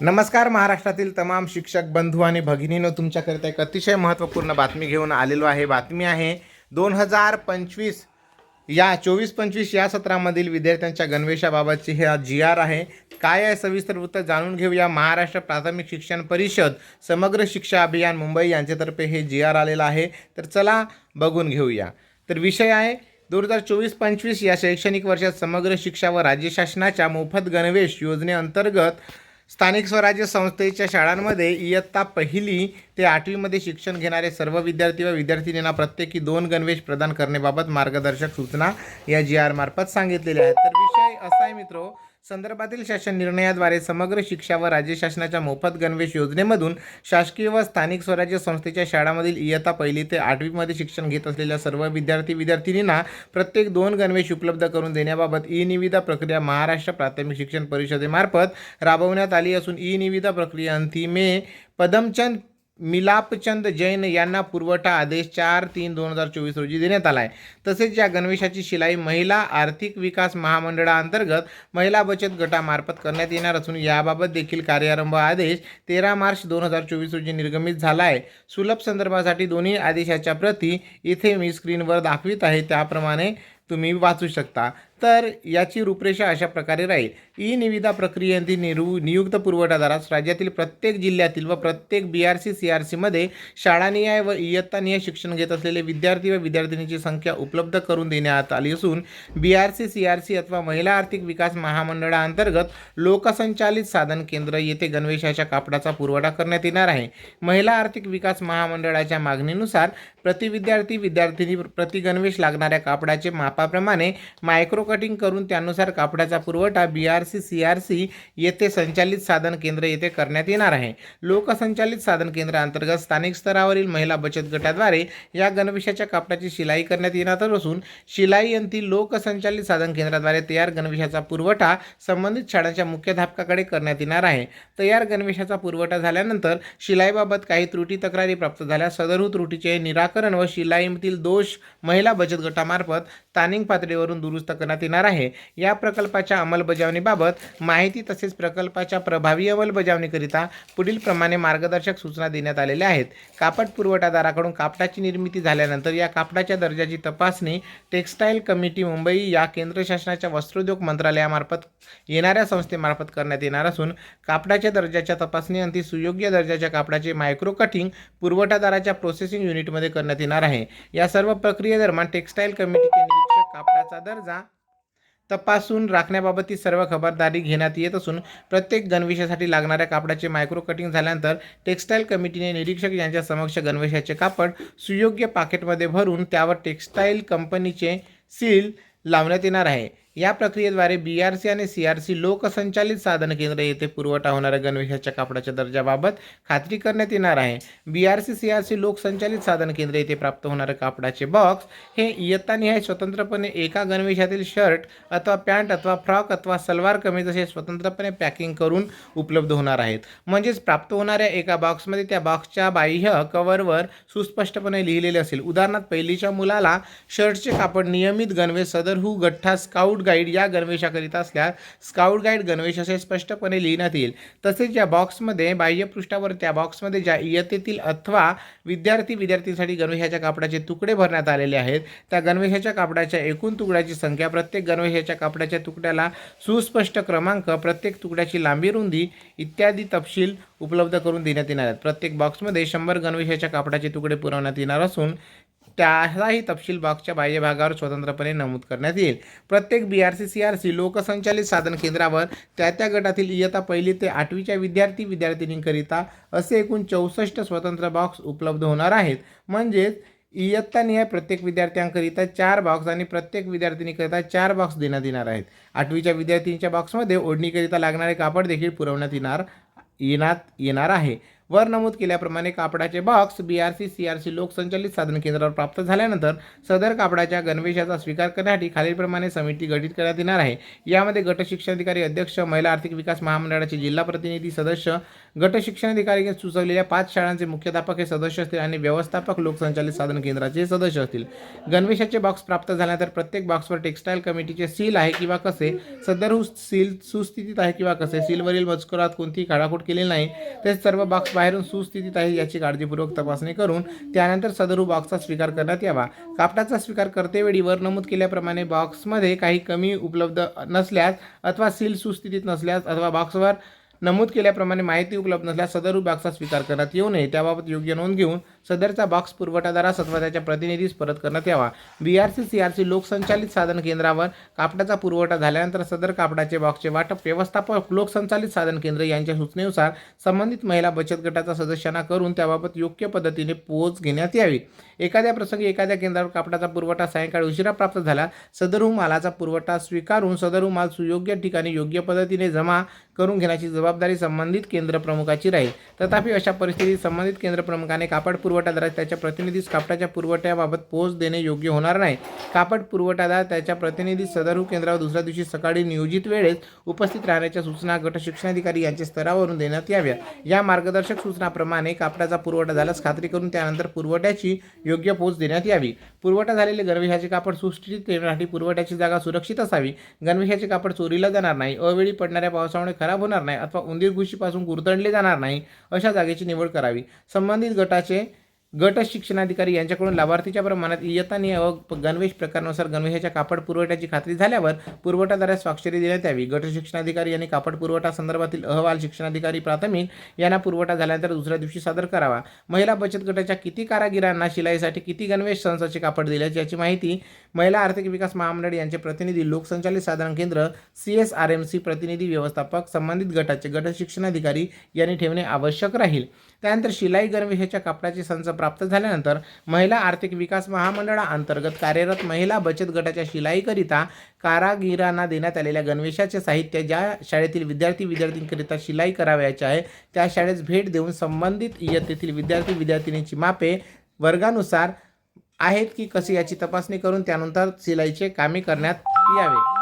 नमस्कार महाराष्ट्रातील तमाम शिक्षक बंधू आणि भगिनीनं तुमच्याकरिता एक अतिशय महत्त्वपूर्ण बातमी घेऊन आलेलो आहे. बातमी आहे दोन हजार पंचवीस या चोवीस पंचवीस या सत्रामधील विद्यार्थ्यांच्या गणवेशाबाबतची हे जी आर आहे. काय आहे सविस्तर वृत्त जाणून घेऊया. महाराष्ट्र प्राथमिक शिक्षण परिषद समग्र शिक्षा अभियान मुंबई यांच्यातर्फे हे जी आर आलेलं आहे. तर चला बघून घेऊया. तर विषय आहे दोन हजार चोवीस पंचवीस या शैक्षणिक वर्षात समग्र शिक्षा व राज्य शासनाच्या मोफत गणवेश योजनेअंतर्गत स्थानिक स्वराज्य संस्थेच्या शाळांमध्ये इयत्ता पहिली ते आठवीमध्ये शिक्षण घेणारे सर्व विद्यार्थी व विद्यार्थिनींना प्रत्येकी दोन गणवेश प्रदान करण्याबाबत मार्गदर्शक सूचना या जी आर मार्फत सांगितलेल्या आहेत. तर विषय असा आहे मित्रो संदर्भातील शासन निर्णयाद्वारे समग्र शिक्षा व राज्य शासनाच्या मोफत गणवेश योजनेमधून शासकीय व स्थानिक स्वराज्य संस्थेच्या शाळांमधील इयत्ता पहिली ते आठवीमध्ये शिक्षण घेत असलेल्या सर्व विद्यार्थी विद्यार्थिनींना प्रत्येक दोन गणवेश उपलब्ध करून देण्याबाबत ई निविदा प्रक्रिया महाराष्ट्र प्राथमिक शिक्षण परिषदेमार्फत राबवण्यात आली असून ई निविदा प्रक्रिया अंतिमे पदमचंद मिलापचंद जैन यांना पुरवठा आदेश चार तीन दोन हजार चोवीस रोजी देण्यात आला आहे तसेच या गणवेशाची शिलाई महिला आर्थिक विकास महामंडळाअंतर्गत महिला बचत गटामार्फत करण्यात येणार असून याबाबत देखील कार्यारंभ आदेश तेरा मार्च दोन हजार चोवीस रोजी निर्गमित झाला आहे सुलभ संदर्भासाठी दोन्ही आदेशाच्या प्रती इथे मी स्क्रीनवर दाखवित आहे. त्याप्रमाणे तुम्ही वाचू शकता. तर याची रूपरेषा अशा प्रकारे राहील. ई निविदा प्रक्रियेतील निरू नियुक्त पुरवठादारास राज्यातील प्रत्येक जिल्ह्यातील व प्रत्येक B R C C R सीमध्ये शाळानिहाय व इयत्तानिहाय शिक्षण घेत असलेले विद्यार्थी व विद्यार्थिनीची संख्या उपलब्ध करून देण्यात आली असून B R C C R C अथवा महिला आर्थिक विकास महामंडळाअंतर्गत लोकसंचालित साधन केंद्र येथे गणवेशाच्या कापडाचा पुरवठा करण्यात येणार आहे. महिला आर्थिक विकास महामंडळाच्या मागणीनुसार प्रति विद्यार्थी विद्यार्थिनी प्रति गणवेश लागणाऱ्या कापडाचे माप मापाप्रमाणे मायक्रो कटिंग करून त्यानुसार कापडाचा पुरवठा B R C C R C येथे संचालित साधन केंद्र येथे करण्यात येणार आहे. लोकसंचालित साधन केंद्रांतर्गत स्थानिक स्तरावरील महिला बचत गटाद्वारे या गणवेशाच्या कापडाची शिलाई करण्यात येणार असून शिलाई यंत्री लोकसंचालित साधन केंद्राद्वारे तयार गणवेशाचा पुरवठा संबंधित शाळांच्या मुख्य धापकाकडे करण्यात येणार आहे. तयार गणवेशाचा पुरवठा झाल्यानंतर शिलाईबाबत काही त्रुटी तक्रारी प्राप्त झाल्यास सदरहू त्रुटीचे निराकरण व शिलाईमधील दोष महिला बचत गटामार्फत स्थानिक पातळीवरून दुरुस्त करण्यात येणार आहे. या प्रकल्पाच्या अंमलबजावणीबाबत माहिती तसेच प्रकल्पाच्या प्रभावी अंमलबजावणीकरिता पुढील प्रमाणे मार्गदर्शक सूचना देण्यात आलेल्या आहेत. कापड पुरवठादाराकडून कापडाची निर्मिती झाल्यानंतर या कापडाच्या दर्जाची तपासणी टेक्स्टाईल कमिटी मुंबई या केंद्र शासनाच्या वस्त्रोद्योग मंत्रालयामार्फत येणाऱ्या संस्थेमार्फत करण्यात येणार असून कापडाच्या दर्जाच्या तपासणीअंती सुयोग्य दर्जाच्या कापडाचे मायक्रो कटिंग पुरवठादाराच्या प्रोसेसिंग युनिटमध्ये करण्यात येणार आहे. या सर्व प्रक्रियेदरम्यान टेक्स्टाईल कमिटीचे निरीक्षक कापडाचा दर्जा तपासून राखण्याबाबतची सर्व खबरदारी घेण्यात येत असून प्रत्येक गणवेशासाठी लागणाऱ्या कापडाचे मायक्रो कटिंग झाल्यानंतर टेक्स्टाईल कमिटीने निरीक्षक यांच्या समक्ष गणवेशाचे कापड सुयोग्य पाकिटमध्ये भरून त्यावर टेक्स्टाईल कंपनीचे सील लावण्यात येणार आहे. या प्रक्रियेद्वारे बी आर सी आणि सी आर सी लोकसंचालित साधन केंद्र येथे पुरवठा होणाऱ्या गणवेशाच्या कापडाच्या दर्जाबाबत खात्री करण्यात येणार आहे. B R C C R C लोकसंचालित साधन केंद्र येथे प्राप्त होणारे कापडाचे बॉक्स हे इयत्तानिहाय स्वतंत्रपणे एका गणवेशातील शर्ट अथवा पॅन्ट अथवा फ्रॉक अथवा सलवार कमीज असे स्वतंत्रपणे पॅकिंग करून उपलब्ध होणार आहेत. म्हणजेच प्राप्त होणाऱ्या एका बॉक्समध्ये त्या बॉक्सच्या बाह्य कव्हरवर सुस्पष्टपणे लिहिलेले असेल. उदाहरणार्थ पहिलीच्या मुलाला शर्टचे कापड नियमित गणवेश सदरहू गठ्ठा स्काउट गाईड या गणवेशाकरिता असल्यास स्काउट गाईड गणवेश असे स्पष्टपणे लिहिण्यात येईल. तसेच या बॉक्समध्ये बाह्यपृष्ठावर त्या बॉक्समध्ये ज्या इयत्तेतील अथवा विद्यार्थी विद्यार्थीसाठी गणवेशाच्या कापडाचे तुकडे भरण्यात आलेले आहेत त्या गणवेशाच्या कापडाच्या एकूण तुकड्याची संख्या प्रत्येक गणवेशाच्या कापडाच्या तुकड्याला सुस्पष्ट क्रमांक प्रत्येक तुकड्याची लांबी रुंदी इत्यादी तपशील उपलब्ध करून देण्यात येणार आहेत. प्रत्येक बॉक्समध्ये शंभर गणवेशाच्या कापडाचे तुकडे पुरवण्यात येणार असून त्याचाही तपशील बॉक्सच्या बाह्य भागावर स्वतंत्रपणे नमूद करण्यात येईल. प्रत्येक B R C C R C लोकसंचालित साधन केंद्रावर त्या त्या गटातील इयत्ता पहिली ते आठवीच्या विद्यार्थी विद्यार्थिनींकरिता असे एकूण चौसष्ट स्वतंत्र बॉक्स उपलब्ध होणार आहेत. म्हणजेच इयत्तानिहाय प्रत्येक विद्यार्थ्यांकरिता चार बॉक्स आणि प्रत्येक विद्यार्थिनीकरिता चार बॉक्स देण्यात येणार आहेत. आठवीच्या विद्यार्थिनीच्या बॉक्समध्ये ओढणीकरिता लागणारे कापड देखील पुरवण्यात येणार येण्यात येणार आहे. वर नमूद केल्याप्रमाणे कापडाचे box B R C C R C लोकसंचालित साधन केंद्रावर प्राप्त झाल्यानंतर सदर कापडाच्या गणवेशाचा स्वीकार करण्यासाठी खालीलप्रमाणे समिती गठीत करण्यात येणार आहे. यामध्ये गट शिक्षणाधिकारी अध्यक्ष महिला आर्थिक विकास महामंडळाचे जिल्हा प्रतिनिधी सदस्य गट शिक्षणाधिकारी सुचवलेल्या पाच शाळांचे मुख्याध्यापक हे सदस्य असतील आणि व्यवस्थापक लोकसंचालित साधन केंद्राचे सदस्य असतील. गणवेशाचे बॉक्स प्राप्त झाल्यानंतर प्रत्येक बॉक्सवर टेक्स्टाईल कमिटीचे सील आहे किंवा कसे? सदर सील सुस्थितीत आहे किंवा कसे? सीलवरील मजकुरात कोणतीही खाडाखोड केलेली नाही. ते सर्व बॉक्स बाहेरून सुस्थितीत आहे याची काळजीपूर्वक तपासणी करून त्यानंतर सदरू बॉक्सचा स्वीकार करण्यात यावा. कापडाचा स्वीकार करतेवेळी वर नमूद केल्याप्रमाणे बॉक्समध्ये काही कमी उपलब्ध नसल्यास अथवा सील सुस्थितीत नसल्यास अथवा बॉक्सवर नमूद केल्याप्रमाणे माहिती उपलब्ध नसल्यास सदर बॉक्सचा स्वीकार करण्यात येऊ नये. त्याबाबत योग्य नोंद घेऊन सदरचा बॉक्स पुरवठादारास अथवा त्याच्या प्रतिनिधीस परत करण्यात यावा. B R C C R C लोकसंचालित साधन केंद्रावर कापडाचा पुरवठा झाल्यानंतर सदर कापडाचे बॉक्सचे वाटप व्यवस्थापक लोकसंचालित साधन केंद्र यांच्या सूचनेनुसार संबंधित महिला बचत गटाचा सदस्यांना करून त्याबाबत योग्य पद्धतीने पोहोच घेण्यात यावी. एखाद्या प्रसंगी एखाद्या केंद्रावर कापडाचा पुरवठा सायंकाळी उशिरा प्राप्त झाला सदरू मालाचा पुरवठा स्वीकारून सदरू माल सुयोग्य ठिकाणी योग्य पद्धतीने जमा करून घेण्याची जबाबदारी संबंधित केंद्र प्रमुखाची राहील. तथापि अशा परिस्थितीत संबंधित केंद्र प्रमुखाने कापड पुरवठादारास त्याच्या प्रतिनिधीस कापडाच्या पुरवठ्याबाबत पोच देणे योग्य होणार नाही. कापड पुरवठादार त्याच्या प्रतिनिधीस सदरू केंद्रावर दुसऱ्या दिवशी सकाळी नियोजित वेळेस उपस्थित राहण्याच्या सूचना गट शिक्षणाधिकारी यांच्या स्तरावरून देण्यात याव्या. या मार्गदर्शक सूचनाप्रमाणे कापडाचा पुरवठा झाल्यास खात्री करून त्यानंतर पुरवठ्याची योग्य पोच देण्यात यावी. पुरवठा झालेले गणवेशाचे कापड सुस्थितीत ठेवण्यासाठी पुरवठ्याची जागा सुरक्षित असावी. गणवेशाचे कापड चोरीला जाणार नाही. अवेळी पडणाऱ्या पावसामुळे खराब होणार नाही अथवा उंदीर घुशीपासून गुरतडले जाणार नाही अशा जागेची निवड करावी. संबंधित गटाचे गट शिक्षणाधिकारी यांच्याकडून लाभार्थीच्या प्रमाणात इयत्ता आणि गणवेश प्रकारानुसार गणवेशाच्या कापड पुरवठ्याची खात्री झाल्यावर पुरवठादारास स्वाक्षरी देण्यात यावी गट शिक्षणाधिकारी यांनी कापड पुरवठा संदर्भातील अहवाल शिक्षणाधिकारी प्राथमिक यांना पुरवठा झाल्यानंतर दुसऱ्या दिवशी सादर करावा. महिला बचत गटाच्या किती कारागिरांना शिलाईसाठी किती गणवेश संस्थाचे कापड दिल्याची याची माहिती महिला आर्थिक विकास महामंडळ यांचे प्रतिनिधी लोकसंचालित साधारण केंद्र C S R M C प्रतिनिधी व्यवस्थापक संबंधित गटाचे गट शिक्षणाधिकारी यांनी ठेवणे आवश्यक राहील. त्यानंतर शिलाई गणवेशाच्या कापडाचे संच प्राप्त झाल्यानंतर महिला आर्थिक विकास महामंडळाअंतर्गत कार्यरत महिला बचत गटाच्या शिलाईकरिता कारागिरांना देण्यात आलेल्या गणवेशाचे साहित्य ज्या शाळेतील विद्यार्थी विद्यार्थींकरिता शिलाई करावयाचे आहे त्या शाळेस भेट देऊन संबंधित इयत्तेतील विद्यार्थी विद्यार्थिनीची मापे वर्गानुसार आहेत की कसे याची तपासणी करून त्यानंतर शिलाईचे कामे करण्यात यावे.